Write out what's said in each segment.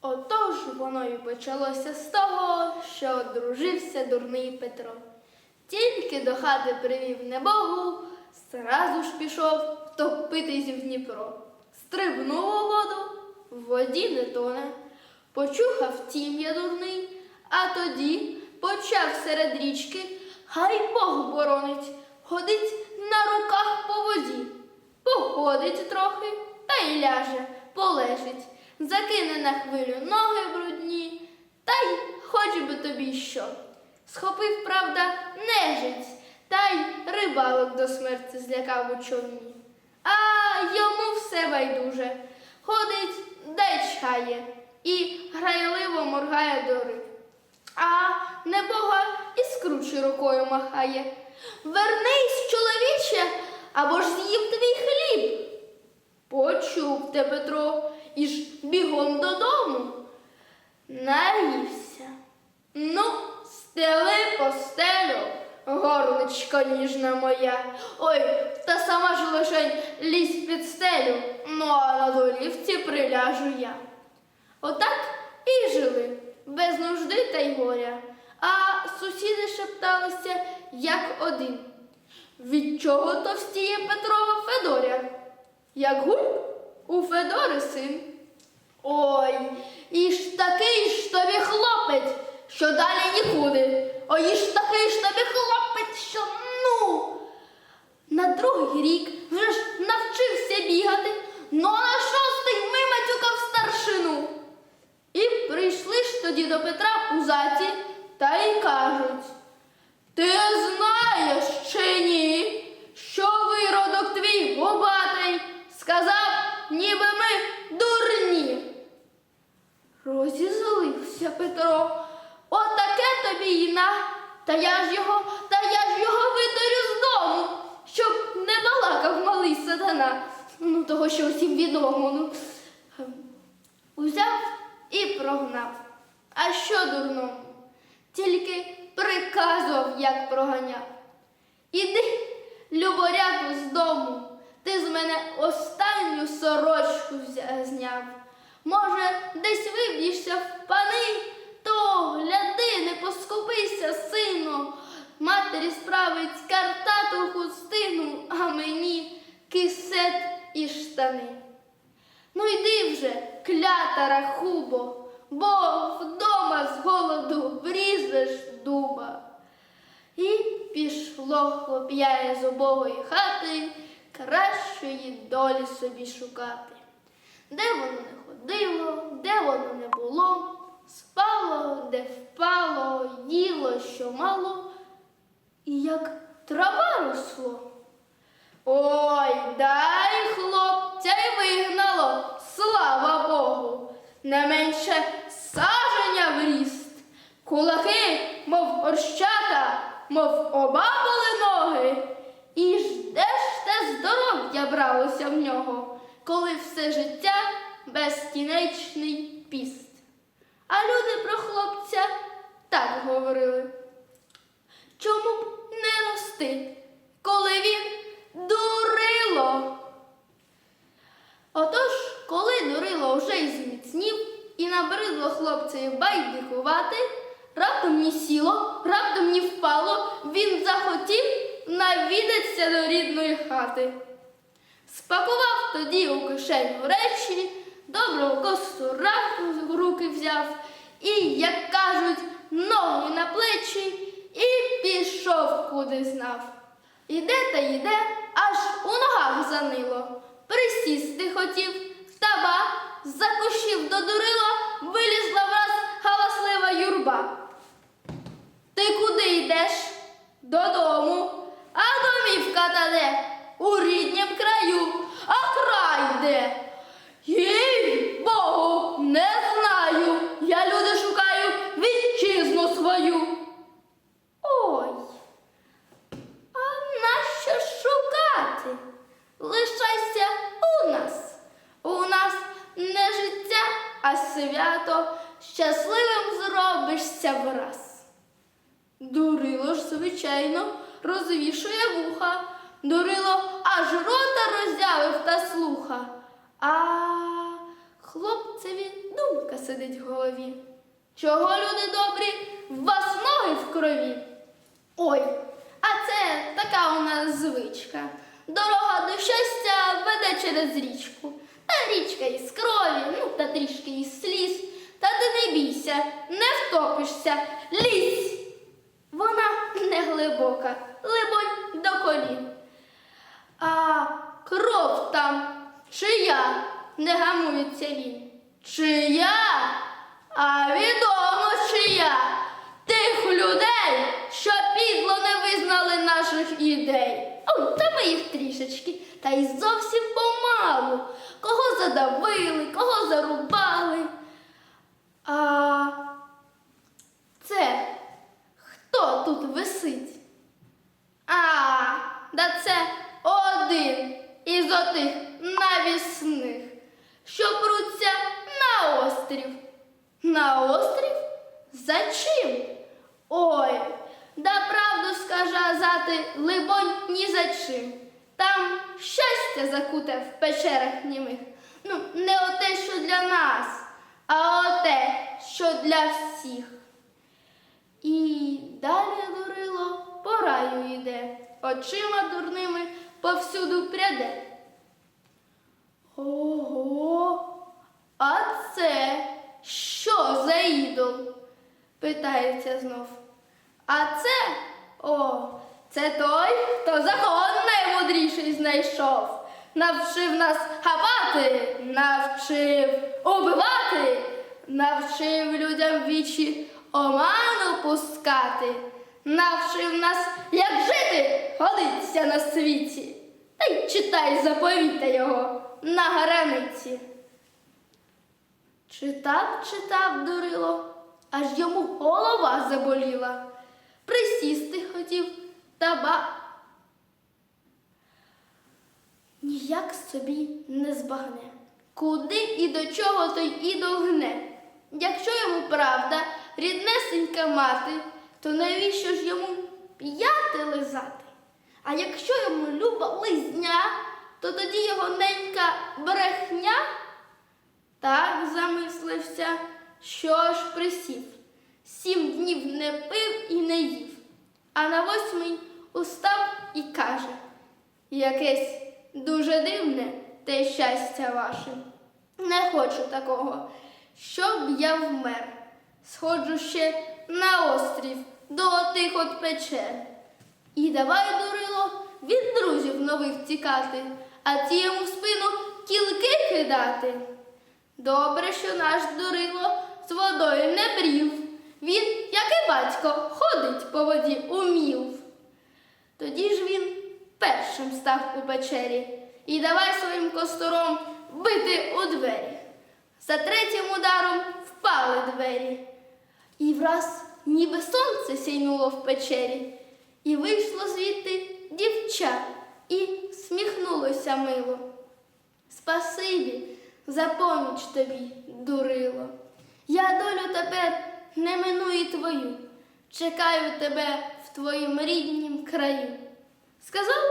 Отож воно і почалося з того, що одружився дурний Петро. Тільки до хати привів небогу, зразу ж пішов втопитись в Дніпро. Стрибнув у воду, в воді не тоне. Почухав тім'я дурний, а тоді почав серед річки, хай Бог боронить, ходить на руках по воді. Походить трохи та й ляже, полежить, закине на хвилю ноги брудні, та й хоч би тобі що. Схопив, правда, нежить, та й рибалок до смерті злякав у човні. А йому все байдуже. Ходить, де чхає, і грайливо моргає до риб. А небога і скруче рукою махає. Вернись, чоловіче, або ж з'їм твій хліб. Почув те Петро і ж бігом додому. Наївся. Ну, стели постелю, горличко ніжна моя. Ой, та сама ж лишень лізь під стелю, ну а на долівці приляжу я. Отак і жили, без нужди та й горя. А сусіди шепталися, як один. Від чого товстіє Петрова Федоря? Як гуль у Федори син. Ой, і ж такий ж тобі хлопець, що далі нікуди. Ой, і ж такий ж тобі хлопець, що ну. На другий рік вже ж навчився бігати, ну а на шостий виматюкав старшину. І прийшли ж тоді до Петра пузаті та й кажуть. Ти знаєш чи ні, що виродок твій губатий сказав, ніби ми дурні. Розізлився Петро. Отаке тобі й на, та я ж його, та я ж його видарю з дому, щоб не балакав малий сатана. Ну, того, що усім відомо. Ну. Узяв і прогнав. А що дурному? Тільки приказував, як проганяв. Іди, люборяку, з дому, ти з мене останню сорочку зняв. Може, десь виб'єшся в пани, то гляди, не поскупися, сину. Матері справить картату хустину, а мені кисет і штани. Ну йди вже, клята рахубо, бо вдома з голоду врізеш дуба. І пішло хлоп'яє з убогої хати кращої долі собі шукати. Де воно не ходило, де воно не було, спало, де впало, їло, що мало, і як трава росло. Ой, дай хлопця й вигнало, слава Богу, не менше саженя в ріст. Кулаки, мов горщата, мов обабали ноги. І ж де ж те здоров'я бралося в нього, коли все життя безкінечний піст. А люди про хлопця так говорили. Чому б не рости, коли він дурило? Отож, коли дурило вже й зміцнів і набридло хлопцеві байдикувати, раптом ні сіло, раптом ні впало, він захотів навідатися до рідної хати. Спакував тоді у кишеню речі, доброго костура в руки взяв і, як кажуть, ноги на плечі і пішов куди знав. Іде та йде, аж у ногах занило. Присісти хотів, та ба, за кущів до дурила вилізла враз галаслива юрба. Ти куди йдеш? Додому. А домівка та де? У ріднім краю. А край де? Їй Богу, не знаю. Я люди шукаю вітчизну свою. Ой. А нащо шукати? Лишайся у нас. У нас не життя, а свято. Щасливим зробишся враз. Дурило ж, звичайно, розвішує вуха. Дурило аж рота роззявив та слуха. А хлопцеві думка сидить в голові. Чого, люди добрі, в вас ноги в крові? Ой, а це така у нас звичка. Дорога до щастя веде через річку. Та річка із крові, ну та трішки із сліз. Та ти не бійся, не втопишся, лізь. Вона не глибока, либонь до колін. Кров там чия? Не гамується він. Чия? А відомо чия. Тих людей, що підло не визнали наших ідей. Ой, та ми їх трішечки, та й зовсім помалу. Кого задавили, кого зарубали. А це хто тут висить? А, да це один із отих навісних, що пруться на острів. На острів? За чим? Ой, да правду сказати, либонь, ні за чим. Там щастя закуте в печерах німих. Ну, не оте, що для нас, а оте, що для всіх. І далі дурило по раю йде, очима дурними повсюду пряде. Ого, а це що за ідол? питається знов. А це, о, це той, хто закон наймудріший знайшов. Навчив нас хапати, навчив убивати, навчив людям вічі оману пускати, навчив нас, як жити, ходиться на світі. Та й читай заповіта його на границі. Читав, читав, дурило, аж йому голова заболіла. Присісти хотів, та ба. Ніяк собі не збагне, куди і до чого той ідол гне. Якщо йому правда, ріднесенька мати, то навіщо ж йому п'яти лизати? А якщо йому люба лизня, то тоді його ненька брехня. Так замислився, що аж присів. Сім днів не пив і не їв. А на восьмий устав і каже якесь дуже дивне те щастя ваше. Не хочу такого, щоб я вмер. Сходжу ще на острів до тих от печер. І давай, дурило, від друзів нових тікати, а ті йому в спину кілки кидати. Добре, що наш дурило з водою не брів. Він, як і батько, ходить по воді умів. Тоді ж він першим став у печері і давай своїм костором бити у двері. За третім ударом впали двері. І враз ніби сонце сяйнуло в печері, і вийшло звідти дівча і сміхнулося мило. Спасибі за поміч тобі, дурило. Я долю тепер не миную твою, чекаю тебе в твоїм ріднім краю. Сказав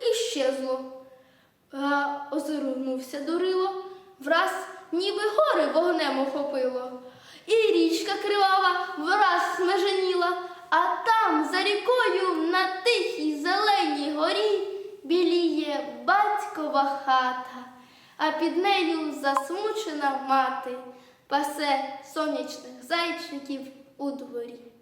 і щезло. А озирнувся дурило, враз ніби гори вогнем охопило. І річка кривава враз смеженіла, а там за рікою на тихій зеленій горі біліє батькова хата, а під нею засмучена мати пасе сонячних зайчиків у дворі.